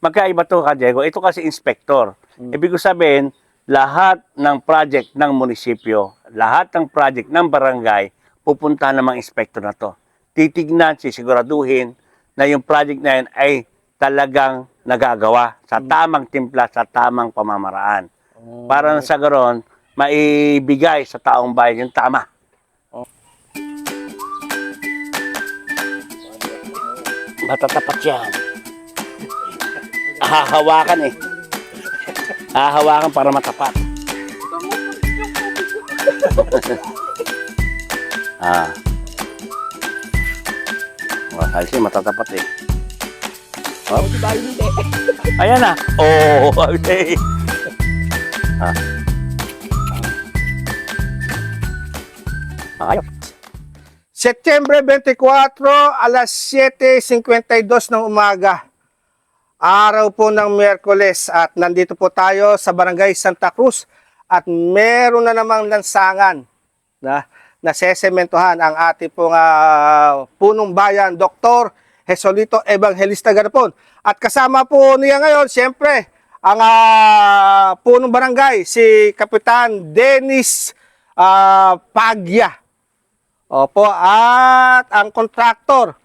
magkaiba to ka, Diego. Ito kasi inspector. Ibig ko sabihin, lahat ng project ng munisipyo, lahat ng project ng barangay, pupunta ng mga inspector na to. Titignan, sisiguraduhin na yung project na yun ay talagang nagagawa sa tamang timpla, sa tamang pamamaraan. Para na sa garon, maibigay sa taong bayan yung tama. Matatapat yan. Hahawakan eh. Hahawakan para matapat. ah. Ayos eh, matatapat eh. Oh. Ayan na. Oh, okay. Ah. Ayop. Setyembre 24, alas 7.52 ng umaga. Araw po ng Miyerkules at nandito po tayo sa Barangay Santa Cruz at meron na namang lansangan na nasesementohan ang ating pong ah, punong bayan, Dr. Jesolito Evangelista Garapon. At kasama po niya ngayon, siyempre, ang ah, punong barangay, si Kapitan Dennis ah, Pagya. Opo, at ang kontraktor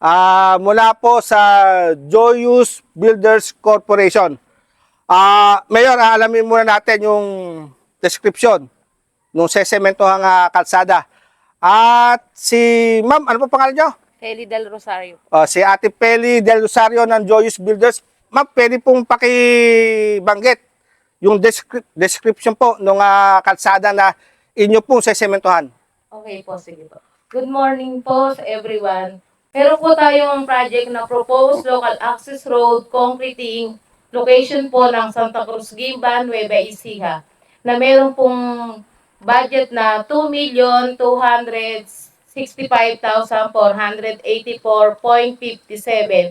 ah mula po sa Joyous Builders Corporation. Ah, Mayor, alamin muna natin yung description nung sesementohang ah, kalsada. At si Ma'am, ano po pangalan niyo? Kelly Del Rosario. Ah, si Ate Peli Del Rosario ng Joyous Builders. Ma'am, pwede pong pakibanggit yung descri- description po nung ah, kalsada na inyo pong sesementohan. Okay po, sige po. Good morning po sa everyone. Meron po tayong project na proposed local access road concreting location po ng Santa Cruz Gimban, Nueva Ecija na meron pong budget na 2,265,484.57.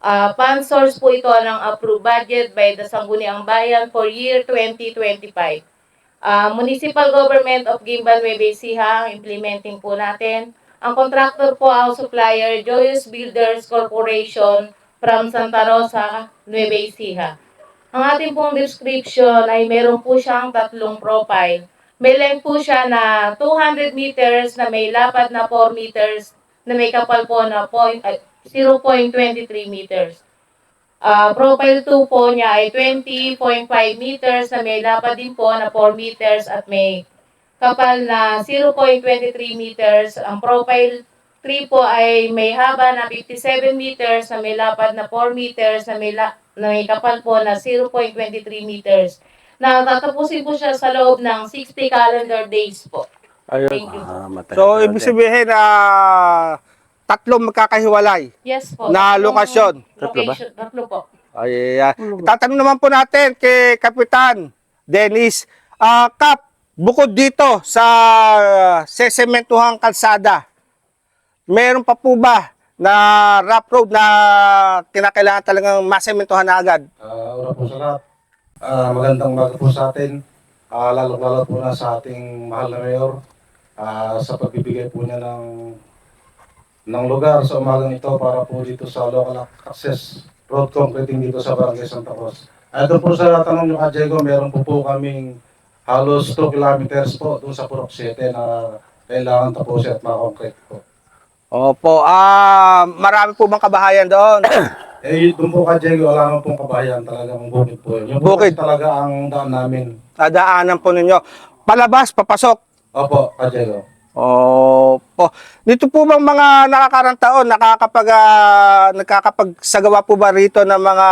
Uh, fund source po ito ng approved budget by the Sangguniang Bayan for year 2025. Ah, Municipal Government of Gimban, Nueva Ecija, implementing po natin. Ang contractor po ang supplier Joyous Builders Corporation from Santa Rosa, Nueva Ecija. Ang ating pong description ay meron po siyang tatlong profile. May length po siya na 200 meters na may lapad na 4 meters na may kapal po na point, ay, 0.23 meters. Ah, profile 2 po niya ay 20.5 meters na may lapad din po na 4 meters at may kapal na 0.23 meters. Ang profile 3 po ay may haba na 57 meters na may lapad na 4 meters na may, la- na may kapal po na 0.23 meters. Na tatapusin po siya sa loob ng 60 calendar days po. Thank you. Ah, So, ibig sabihin na tatlong magkakahiwalay. Yes po. Na tatlong lokasyon. Tatlo ba? Location, tatlo po. Ay, ah, tatanong naman po natin kay Kapitan Dennis, ah Kap, bukod dito sa sesementuhang kalsada, meron pa po ba na rough road na kinakailangan talagang masementuhan na agad? Ah, una po sa lahat, ah, magandang umaga po sa atin, uh, lalo-lalo po na sa ating mahal na mayor ah, sa pagbibigay po niya ng ng lugar sa umagang ito para po dito sa local access road concreting dito sa Barangay Santa Cruz. Doon po sa tanong ka Diego, meron po po kaming halos 2 kilometers po doon sa Purok 7 na kailangan tapusin at ma-concrete po. Opo, ah marami po bang kabahayan doon? Eh, doon po ka Diego, wala naman pong kabayan, talagang bukid po yun. Yung Bukid. talaga ang daan namin. Dadaanan po ninyo. Palabas, papasok. Opo, ka Diego. Opo. Dito po bang mga nakakarang taon, nakakapag, ah, nakakapagsagawa po ba rito ng mga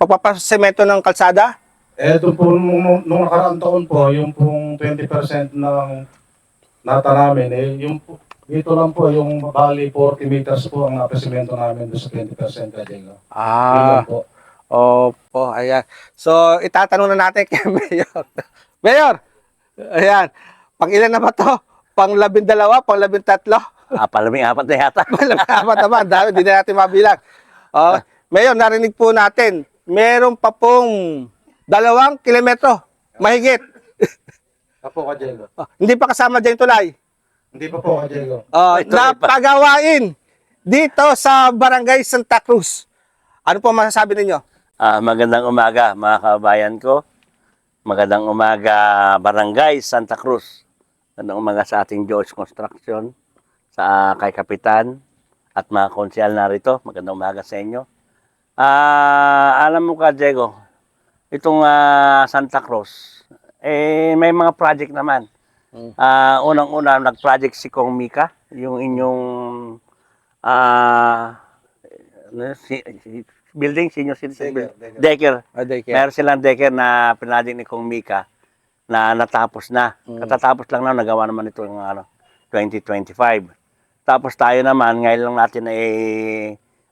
pagpapasemento ng kalsada? Eh, doon po, nung, nung, nakaraang taon po, yung pong 20% ng nata namin, eh, yung po- dito lang po, yung bali 40 meters po ang napasimento namin doon sa 20% ka Diego. Yun lang po. Opo, ayan. So, itatanong na natin kay Mayor. Mayor, ayan. Pang ilan na ba to? Pang labindalawa, pang labintatlo? Ah, palaming apat na yata. Malaman naman, dami, hindi na natin mabilang. Oh, Mayor, narinig po natin, meron pa pong dalawang kilometro, mahigit. Apo ka Diego. Oh, hindi pa kasama dyan yung tulay. Hindi pa po ka. Oh, tuloy pa. napagawain dito sa Barangay Santa Cruz. Ano po ang masasabi ninyo? Ah, magandang umaga mga kabayan ko. Magandang umaga Barangay Santa Cruz. Magandang umaga sa ating George Construction, sa kay Kapitan at mga konsyal narito. Magandang umaga sa inyo. Ah, alam mo ka Diego, itong ah, Santa Cruz, eh may mga project naman. Mm. Ah, unang-una nag-project si Kong Mika, yung inyong ano, si, si- building senior citizen Decker, building. Decker. Decker. Meron silang decker na pinading ni Kong Mika na natapos na. Mm. Katatapos lang na nagawa naman ito ng ano, 2025. Tapos tayo naman, ngayon lang natin na,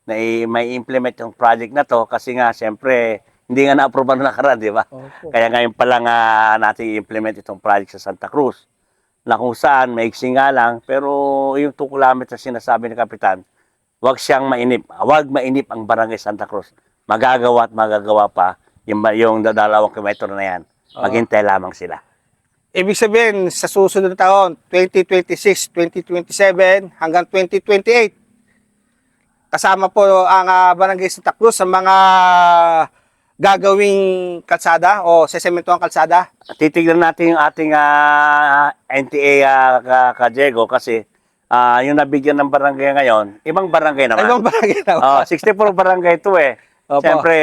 na may implement yung project na to kasi nga siyempre hindi nga na-approve na nakaraan, di ba? Kaya ngayon pa lang ah, natin i-implement itong project sa Santa Cruz na kung saan maiksi nga lang pero yung 2 kilometers sinasabi ni Kapitan, wag siyang mainip. Wag mainip ang Barangay Santa Cruz. Magagawa at magagawa pa yung, yung dalawang kilometro na yan. Maghintay lamang sila. Ibig sabihin, sa susunod na taon, 2026, 2027, hanggang 2028, kasama po ang ah, Barangay Santa Cruz sa mga gagawing kalsada o sesemento ang kalsada. Titignan natin yung ating ah, NTA uh, ka, ka Diego kasi ah, yung nabigyan ng barangay ngayon, ibang barangay naman. Ay, bang barangay na Oh, 64 barangay ito eh. Opo. Siyempre,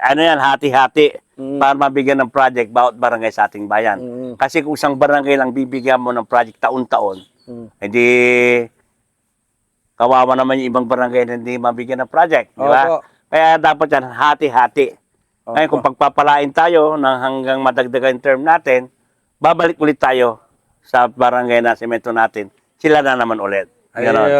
ano yan, hati-hati Mm. para mabigyan ng project bawat barangay sa ating bayan. Mm. Kasi kung isang barangay lang bibigyan mo ng project taon-taon, Mm. hindi kawawa naman yung ibang barangay na hindi mabigyan ng project. Di ba? Kaya dapat yan, hati-hati. Ngayon, Opo. kung pagpapalain tayo ng hanggang madagdagan term natin, babalik ulit tayo sa barangay na semento natin. Sila na naman ulit. Ganon.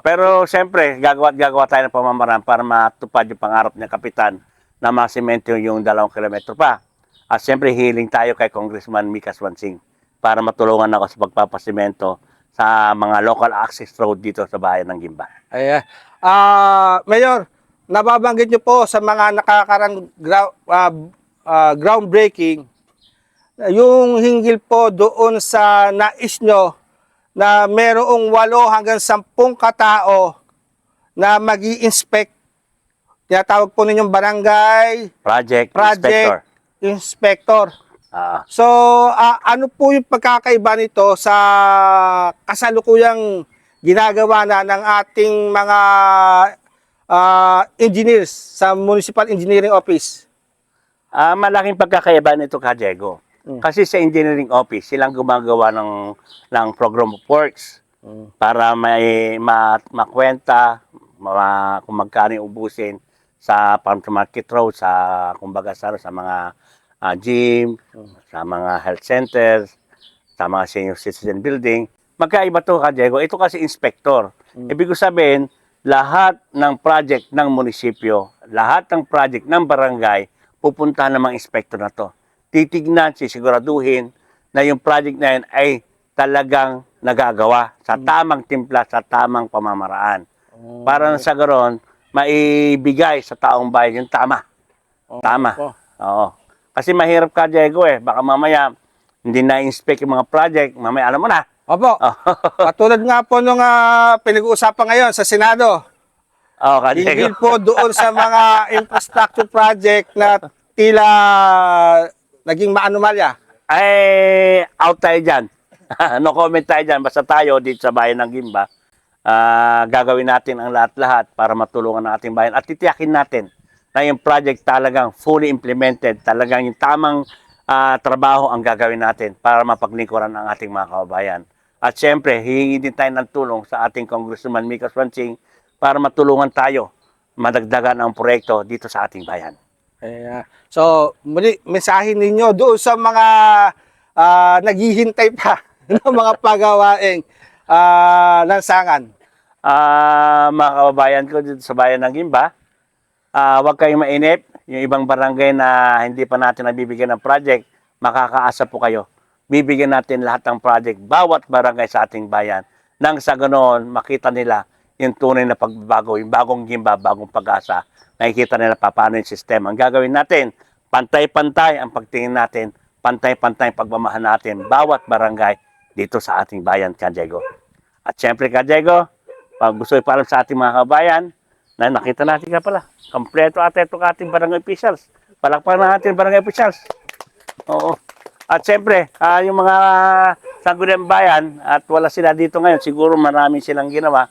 Pero siyempre, gagawa at gagawa tayo ng pamamaraan para matupad yung pangarap ng kapitan na masemento yung dalawang kilometro pa. At siyempre, healing tayo kay Congressman Mika Swansing para matulungan ako sa pagpapasemento sa mga local access road dito sa bayan ng Gimba. Ayan. Ah, Mayor, nababanggit niyo po sa mga nakakarang grou- ah, ah, groundbreaking yung hinggil po doon sa nais nyo na merong walo hanggang sampung katao na mag inspect tinatawag po ninyong barangay Project, Project. Inspector. inspector. Ah, So, ah, ano po yung pagkakaiba nito sa kasalukuyang ginagawa na ng ating mga ah, engineers sa Municipal Engineering Office? Ah, malaking pagkakaiba nito ka, Diego. Mm. Kasi sa engineering office, silang gumagawa ng, ng program of works para may ma, makwenta ma, kung magkano ubusin sa farm to market road, sa kumbaga sa, sa mga ah, gym, sa mga health centers, sa mga senior citizen building. Magkaiba to ka, Diego. Ito kasi inspector. Ibig ko sabihin, lahat ng project ng munisipyo, lahat ng project ng barangay, pupunta ng mga inspector na to. Titignan, sisiguraduhin na yung project na yun ay talagang nagagawa sa tamang timpla, sa tamang pamamaraan. Para na sa garon, maibigay sa taong bayan yung tama. Tama. Opo. Oo. Kasi mahirap ka, Diego eh. Baka mamaya, hindi na-inspect yung mga project. Mamaya, alam mo na. Opo. Katulad nga po nung ah, pinag-uusapan ngayon sa Senado, Diego. hinggil po doon sa mga infrastructure project na tila naging maanomalya. ay out tayo dyan. no comment tayo dyan. Basta tayo dito sa bayan ng Gimba, ah, gagawin natin ang lahat-lahat para matulungan ang ating bayan. At titiyakin natin na yung project talagang fully implemented, talagang yung tamang ah, trabaho ang gagawin natin para mapaglingkuran ang ating mga kababayan. At syempre, hihingi din tayo ng tulong sa ating Congressman Mika Swansing para matulungan tayo madagdagan ang proyekto dito sa ating bayan. Ayan. So, muli, mensahe ninyo doon sa mga ah, naghihintay pa ng mga pagawaing ah, lansangan. Ah, mga kababayan ko dito sa bayan ng Gimba, ah, huwag kayong mainip. Yung ibang barangay na hindi pa natin nabibigyan ng project, makakaasa po kayo. Bibigyan natin lahat ng project, bawat barangay sa ating bayan. Nang sa ganoon, makita nila yung tunay na pagbabago, yung bagong Gimba, bagong pag-asa. Nakikita nila pa paano yung sistema. Ang gagawin natin, pantay-pantay ang pagtingin natin, pantay-pantay ang pagmamahal natin, bawat barangay dito sa ating bayan, Ka Diego. At syempre, Ka Diego, pag gusto ipaalam sa ating mga kabayan, Na nakita natin ka pala. Kompleto ata itong ating barangay officials. Palakpakan natin barangay officials. Oo. At siyempre, ah, yung mga sangguniang bayan at wala sila dito ngayon, siguro marami silang ginawa.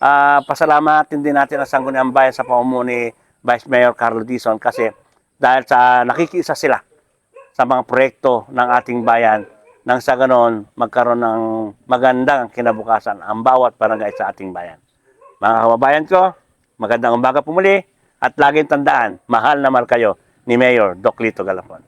Ah, pasalamatan din natin ang sangguniang bayan sa pamumuno ni Vice Mayor Carlo Dizon kasi dahil sa nakikiisa sila sa mga proyekto ng ating bayan nang sa ganon magkaroon ng magandang kinabukasan ang bawat barangay sa ating bayan. Mga kababayan ko, magandang umaga po muli at laging tandaan, mahal na mahal kayo ni Mayor Doc Lito Galapon.